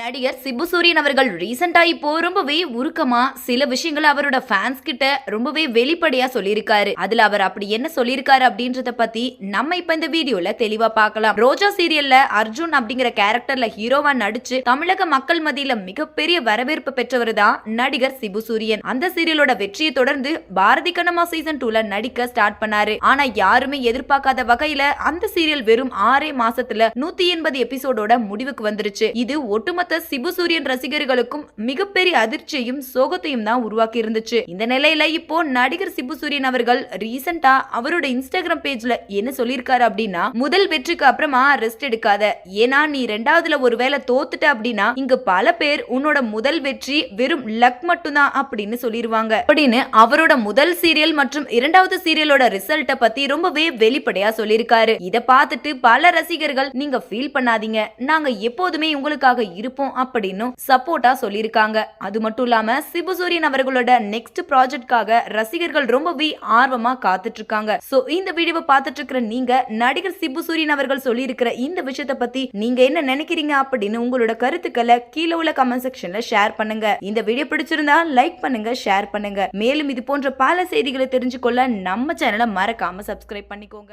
நடிகர் சிபு சூரியன் அவர்கள் ரீசெண்டா இப்போ ரொம்பவே உருக்கமா சில விஷயங்களை அவரோட ஃபேன்ஸ் கிட்ட ரொம்பவே வெளிப்படையா சொல்லியிருக்காரு. அதுல அவர் அப்படி என்ன சொல்லியிருக்காரு அப்படின்றத பத்தி நம்ம இப்ப இந்த வீடியோல தெளிவா பார்க்கலாம். ரோஜா சீரியல்ல அர்ஜுன் அப்படிங்கிற கேரக்டர்ல ஹீரோவா நடிச்சு தமிழக மக்கள் மத்தியில மிகப்பெரிய வரவேற்பு பெற்றவர் தான் நடிகர் சிபு சூரியன். அந்த சீரியலோட வெற்றியை தொடர்ந்து பாரதி கண்ணம்மா சீசன் டூல நடிக்க ஸ்டார்ட் பண்ணாரு. ஆனா யாருமே எதிர்பார்க்காத வகையில அந்த சீரியல் வெறும் ஆறே மாசத்துல நூத்தி எண்பது எபிசோடோட முடிவுக்கு வந்துருச்சு. இது ஒட்டுமொத்த சிபு சூரியன் ரசிகர்களுக்கும் மிகப்பெரிய அதிர்ச்சியையும் சோகத்தையும் தான் உருவாக்கி இருந்துச்சு இந்த நிலையில இப்போ நடிகர் சிபு சூரியன் அவர்கள் ரீசெண்டா அவரோட இன்ஸ்டாகிராம் பேஜ்ல என்ன சொல்லியிருக்காரு அப்படின்னா முதல் வெற்றிக்கு அப்புறமா ரெஸ்ட் எடுக்காத. ஏன்னா நீ ரெண்டாவதுல ஒருவேளை தோத்துட்ட அப்படின்னா இங்க பல பேர் உன்னோட முதல் வெற்றி வெறும் லக் மட்டும்தான் அப்படின்னு சொல்லிருவாங்க. அப்படின்னு அவரோட முதல் சீரியல் மற்றும் இரண்டாவது சீரியலோட ரிசல்ட்ட பத்தி ரொம்பவே வெளிப்படையா சொல்லியிருக்காரு. இத பார்த்துட்டு பல ரசிகர்கள் நீங்க ஃபீல் பண்ணாதீங்க. நாங்க எப்போதுமே உங்களுக்காக இருப்போம் அப்படின்னு சப்போர்ட்டா சொல்லியிருக்காங்க. அது மட்டும் இல்லாம சிபுசூரியன் அவர்களோட நெக்ஸ்ட் ப்ராஜெக்ட்காக ரசிகர்கள் ரொம்பவே ஆர்வமா காத்துட்டு இருக்காங்க சோ இந்த வீடியோவை பார்த்துட்டு இருக்கிற நீங்க நடிகர் சிபுசூரியன் அவர்கள் சொல்லியிருக்கிற இந்த விஷயத்தை பத்தி நீங்க என்ன நினைக்கிறீங்க அப்படின்னு உங்களோட கருத்துக்களை கீழே உள்ள கமெண்ட் செக்ஷன்ல ஷேர் பண்ணுங்க. இந்த வீடியோ பிடிச்சிருந்தா லைக் பண்ணுங்க ஷேர் பண்ணுங்க. மேலும் இது போன்ற பல செய்திகளை தெரிஞ்சுக்கொள்ள நம்ம சேனலை மறக்காம சப்ஸ்கிரைப் பண்ணிக்கோங்க.